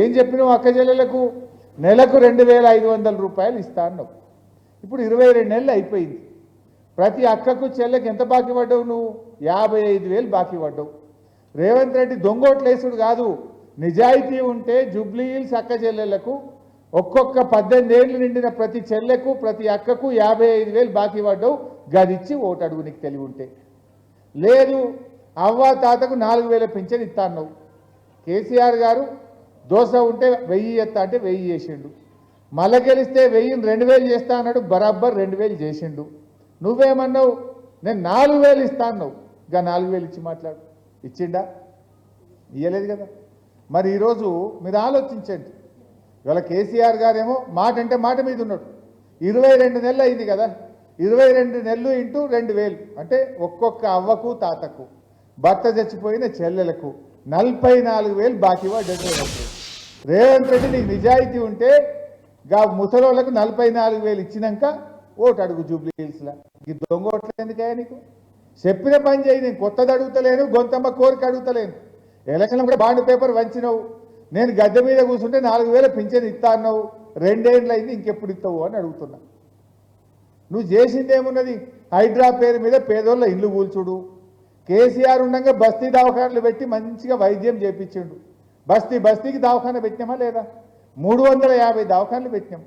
ఏం చెప్పినావు అక్క చెల్లెలకు? నెలకు రెండు వేల ఐదు వందల రూపాయలు ఇస్తా అన్నావు. ఇప్పుడు ఇరవై రెండు నెలలు అయిపోయింది. ప్రతి అక్కకు చెల్లెకి ఎంత బాకీ పడ్డావు నువ్వు? యాభై ఐదు వేలు బాకీ పడ్డావు. రేవంత్ రెడ్డి దొంగోట్లేసుడు కాదు. నిజాయితీ ఉంటే జుబ్లీ హిల్స్ అక్క చెల్లెలకు ఒక్కొక్క పద్దెనిమిది ఏళ్ళు నిండిన ప్రతి చెల్లెకు ప్రతి అక్కకు యాభై ఐదు వేలు బాకీ పడ్డావు. గదిచ్చి ఓటు అడుగు నీకు తెలివి ఉంటే. లేదు అవ్వ తాతకు నాలుగు వేల పింఛన్ ఇస్తా అన్నావు. కేసీఆర్ గారు దోశ ఉంటే వెయ్యి ఎత్త అంటే వెయ్యి చేసిండు. మల గెలిస్తే వెయ్యిని రెండు వేలు చేస్తా అన్నాడు బరాబర్ రెండు వేలు చేసిండు. నువ్వేమన్నావు? నేను నాలుగు వేలు ఇస్తా అన్నావు. ఇంకా నాలుగు వేలు ఇచ్చి మాట్లాడు. ఇచ్చిండా? ఇయ్యలేదు కదా. మరి ఈరోజు మీరు ఆలోచించండి. ఇవాళ కేసీఆర్ గారేమో మాట అంటే మాట మీద ఉన్నాడు. ఇరవై రెండు నెలలు అయింది కదా. ఇరవై రెండు నెలలు ఇంటూ రెండు వేలు. అంటే ఒక్కొక్క అవ్వకు తాతకు. భర్త చచ్చిపోయిన చెల్లెలకు. నలభై నాలుగు వేలు బాకీ పడ్డది రేవంత్ రెడ్డి. రేవంత్ రెడ్డి నీకు నిజాయితీ ఉంటే గా ముసలోళ్ళకు నలభై నాలుగు వేలు ఇచ్చినాక ఓటు అడుగు జూబ్లీ హిల్స్లో ఈ దొంగ ఓట్లు ఎందుకయ్యా నీకు? చెప్పిన పని చేయి నేను కొత్తది అడుగుతలేను గొంతమ్మ కోరిక అడుగుతలేను. ఎలక్షన్లో కూడా బాండ్ పేపర్ వంచినవు. నేను గద్దె మీద కూర్చుంటే నాలుగు వేల పింఛన్ ఇస్తా అన్నావు. రెండేళ్ళు అయింది ఇంకెప్పుడు ఇస్తావు అని అడుగుతున్నా. నువ్వు చేసింది ఏమున్నది హైడ్రా పేరు మీద పేదోళ్ళ ఇల్లు కూల్చుడు. కేసీఆర్ ఉండగా బస్తీ దవాఖానలు పెట్టి మంచిగా వైద్యం చేపించిండు. బస్తీ బస్తీకి దవాఖాన పెట్టినామా లేదా? మూడు వందల యాభై దవాఖానలు పెట్టినాం.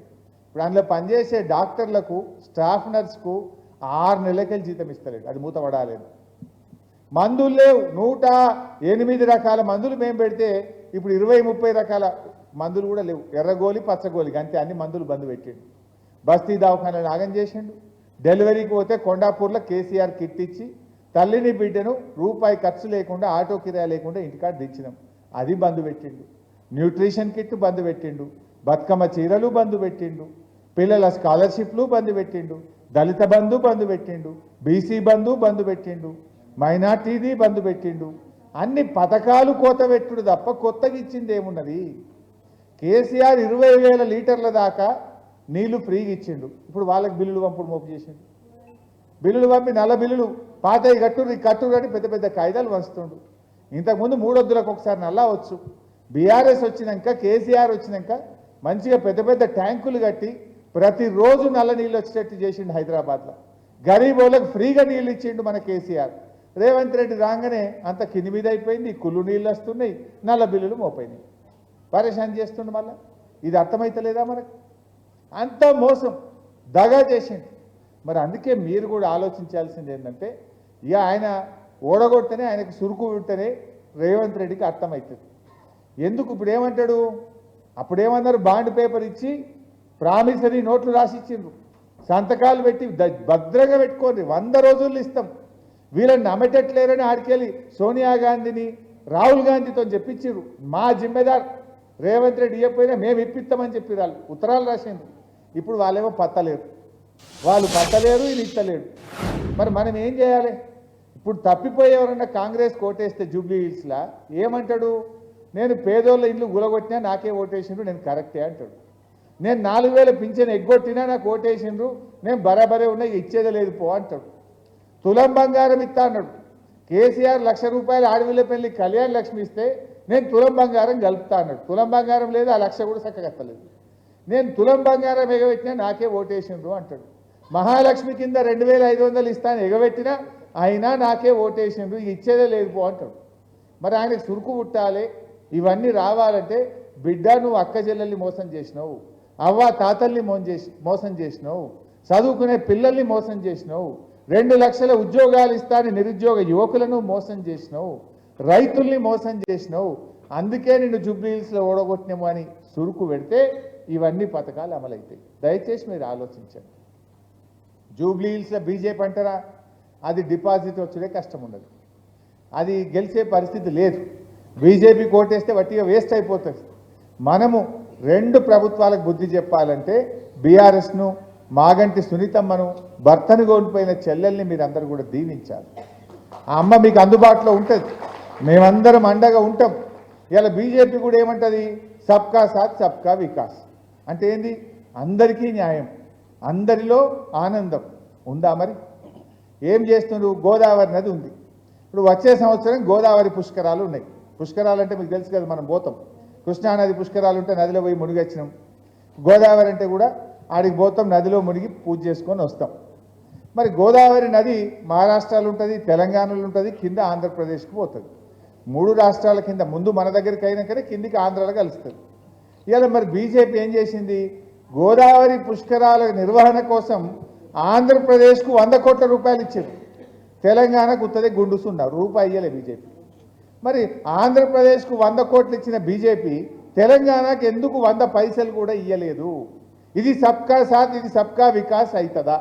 ఇప్పుడు అందులో పనిచేసే డాక్టర్లకు స్టాఫ్ నర్స్కు ఆరు నెలలకెళ్ళి జీతం ఇస్తలేదు అది మూత పడాలేదు. మందులు లేవు. నూట ఎనిమిది రకాల మందులు మేము పెడితే ఇప్పుడు ఇరవై ముప్పై రకాల మందులు కూడా లేవు. ఎర్రగోలి పచ్చగోలి అంతే. అన్ని మందులు బంద్ పెట్టిండు. బస్తీ దవాఖానలు నాగం చేసిండు. డెలివరీకి పోతే కొండాపూర్లో కేసీఆర్ కిట్ ఇచ్చి తల్లిని బిడ్డను రూపాయి ఖర్చు లేకుండా ఆటో కిరాయి లేకుండా ఇంటికాడ తెచ్చినాం అది బంద్ పెట్టిండు. న్యూట్రిషన్ కిట్ బంద్ పెట్టిండు. బతుకమ్మ చీరలు బంద్ పెట్టిండు. పిల్లల స్కాలర్షిప్లు బంద్ పెట్టిండు. దళిత బంధు బంద్ పెట్టిండు. బీసీ బంధు బంద్ పెట్టిండు. మైనార్టీది బంద్ పెట్టిండు. అన్ని పథకాలు కోత పెట్టుడు తప్ప కొత్తగా ఇచ్చింది ఏమున్నది? కేసీఆర్ ఇరవై వేల లీటర్ల దాకా నీళ్ళు ఫ్రీగా ఇచ్చిండు. ఇప్పుడు వాళ్ళకి బిల్లులు పంపుడు మోపు చేసిండు. బిల్లులు పంపి నల్ల బిల్లులు పాతవి కట్టురు ఈ కట్టురు అని పెద్ద పెద్ద కాగితాలు వస్తుండు ఇంతకుముందు మూడొద్దులకు ఒకసారి నల్లా వచ్చు. బీఆర్ఎస్ వచ్చినాక కేసీఆర్ వచ్చినాక మంచిగా పెద్ద పెద్ద ట్యాంకులు కట్టి ప్రతిరోజు నల్ల నీళ్ళు వచ్చేటట్టు చేసిండు హైదరాబాద్లో. గరీబ్ వాళ్ళకి ఫ్రీగా నీళ్ళు ఇచ్చిండు మన కేసీఆర్. రేవంత్ రెడ్డి రాగానే అంత కింది మీద అయిపోయింది కుళ్ళు నీళ్ళు వస్తున్నాయి నల్ల బిల్లులు మోపోయినాయి పరేషాన్ చేస్తుండు మళ్ళా? ఇది అర్థమైతలేదా మనకు? అంత మోసం దగా చేసిండు. మరి అందుకే మీరు కూడా ఆలోచించాల్సింది ఏంటంటే ఇక ఆయన ఓడగొడితేనే ఆయనకు సురుకు ఉంటేనే రేవంత్ రెడ్డికి అర్థమవుతుంది. ఎందుకు ఇప్పుడు ఏమంటాడు? అప్పుడేమన్నారు బాండ్ పేపర్ ఇచ్చి ప్రామిసరీ నోట్లు రాసిచ్చిండ్రు. సంతకాలు పెట్టి భద్రంగా పెట్టుకోండి వంద రోజులు ఇస్తాం. వీళ్ళని నమ్మటట్లేరని ఆడికెళ్ళి సోనియా గాంధీని రాహుల్ గాంధీతో చెప్పించారు మా జిమ్మెదార్ రేవంత్ రెడ్డి ఇవ్వకపోయినా మేము ఇప్పిస్తామని చెప్పి వాళ్ళు. ఉత్తరాలు రాసిండ్రు. ఇప్పుడు వాళ్ళేమో పత్తలేరు. వాళ్ళు పత్తలేరు ఈయన ఇస్తలేరు మరి మనం ఏం చేయాలి? ఇప్పుడు తప్పిపోయి ఎవరన్నా కాంగ్రెస్ కోటేస్తే జూబ్లీ హిల్స్లా? ఏమంటాడు? నేను పేదోళ్ళ ఇల్లు గులగొట్టినా నాకే ఓటేసిండ్రు నేను కరెక్టే అంటాడు. నేను నాలుగు వేల పింఛన్ ఎగ్గొట్టినా నాకు ఓటేసిండ్రు నేను బరాబరే ఉన్నా ఇచ్చేదే లేదు పో అంటాడు. తులం బంగారం ఇస్తా అన్నాడు. కేసీఆర్ లక్ష రూపాయలు ఆడవిల్ల పెళ్ళి కళ్యాణ్ లక్ష్మి ఇస్తే నేను తులం బంగారం కలుపుతా అన్నాడు. తులం బంగారం లేదు ఆ లక్ష కూడా చక్కగత్తలేదు నేను తులం బంగారం ఎగబెట్టినా నాకే ఓటేసిండ్రు అంటాడు. మహాలక్ష్మి కింద రెండు వేల ఐదు వందలు ఇస్తాను ఎగబెట్టినా అయినా నాకే ఓటేసినప్పుడు ఇచ్చేదే లేదు పో అంటాడు. మరి ఆయనకు సురుకు పుట్టాలి ఇవన్నీ రావాలంటే బిడ్డ నువ్వు అక్క చెల్లెల్ని మోసం చేసినావు అవ్వ తాతల్ని మోసం చేసి మోసం చేసినావు చదువుకునే పిల్లల్ని మోసం చేసినావు రెండు లక్షల ఉద్యోగాలు ఇస్తాని నిరుద్యోగ యువకులను మోసం చేసినావు రైతుల్ని మోసం చేసినావు అందుకే నిన్ను జూబ్లీ హిల్స్లో ఓడగొట్టినాము అని సురుకు పెడితే ఇవన్నీ పథకాలు అమలవుతాయి దయచేసి మీరు ఆలోచించండి. జూబ్లీహిల్స్లో బీజేపీ అంటారా? అది డిపాజిట్ వచ్చే కష్టం ఉండదు. అది గెలిచే పరిస్థితి లేదు. బీజేపీ కోటేస్తే వట్టిగా వేస్ట్ అయిపోతుంది. మనము రెండు ప్రభుత్వాలకు బుద్ధి చెప్పాలంటే బీఆర్ఎస్ను మాగంటి సునీతమ్మను భర్తను కోల్పోయిన చెల్లెల్ని మీరందరూ కూడా దీవించాలి. ఆ అమ్మ మీకు అందుబాటులో ఉంటుంది. మేమందరం అండగా ఉంటాం. ఇలా బీజేపీ కూడా ఏమంటుంది? సబ్కా సాత్ సబ్కా వికాస్. అంటే ఏంది? అందరికీ న్యాయం. అందరిలో ఆనందం. ఉందా మరి? ఏం చేస్తున్నారు? గోదావరి నది ఉంది. ఇప్పుడు వచ్చే సంవత్సరం గోదావరి పుష్కరాలు ఉన్నాయి. పుష్కరాలు అంటే మీకు తెలుసు కదా మనం పోతాం. కృష్ణానది పుష్కరాలు ఉంటే నదిలో పోయి మునిగొచ్చినాం గోదావరి అంటే కూడా ఆడికి పోతాం నదిలో మునిగి పూజ చేసుకొని వస్తాం. మరి గోదావరి నది మహారాష్ట్రలో ఉంటుంది తెలంగాణలో ఉంటుంది కింద ఆంధ్రప్రదేశ్కి పోతుంది. మూడు రాష్ట్రాల కింద ముందు మన దగ్గరికి అయినాకనే కిందికి ఆంధ్రాలో కలుస్తుంది. ఇవాళ మరి బీజేపీ ఏం చేసింది? గోదావరి పుష్కరాల నిర్వహణ కోసం ఆంధ్రప్రదేశ్కు వంద కోట్ల రూపాయలు ఇచ్చారు. తెలంగాణకు ఉత్తదే గుండుస్తున్నారు రూపాయి ఇయ్యలే బీజేపీ. మరి ఆంధ్రప్రదేశ్కు వంద కోట్లు ఇచ్చిన బీజేపీ తెలంగాణకు ఎందుకు వంద పైసలు కూడా ఇయ్యలేదు? ఇది సబ్కా సాత్ ఇది సబ్కా వికాస్ అవుతుందా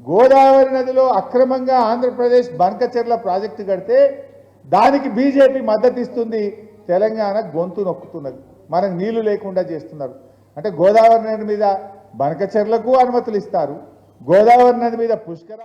గోదావరి నదిలో అక్రమంగా ఆంధ్రప్రదేశ్ బంకచెర్ల ప్రాజెక్టు కడితే దానికి బీజేపీ మద్దతు ఇస్తుంది. తెలంగాణ గొంతు నొక్కుతున్నది. మనకు నీళ్ళు లేకుండా చేస్తున్నారు. అంటే గోదావరి నది మీద బనకచెర్లకు అనుమతులు ఇస్తారు. గోదావరి నది మీద పుష్కర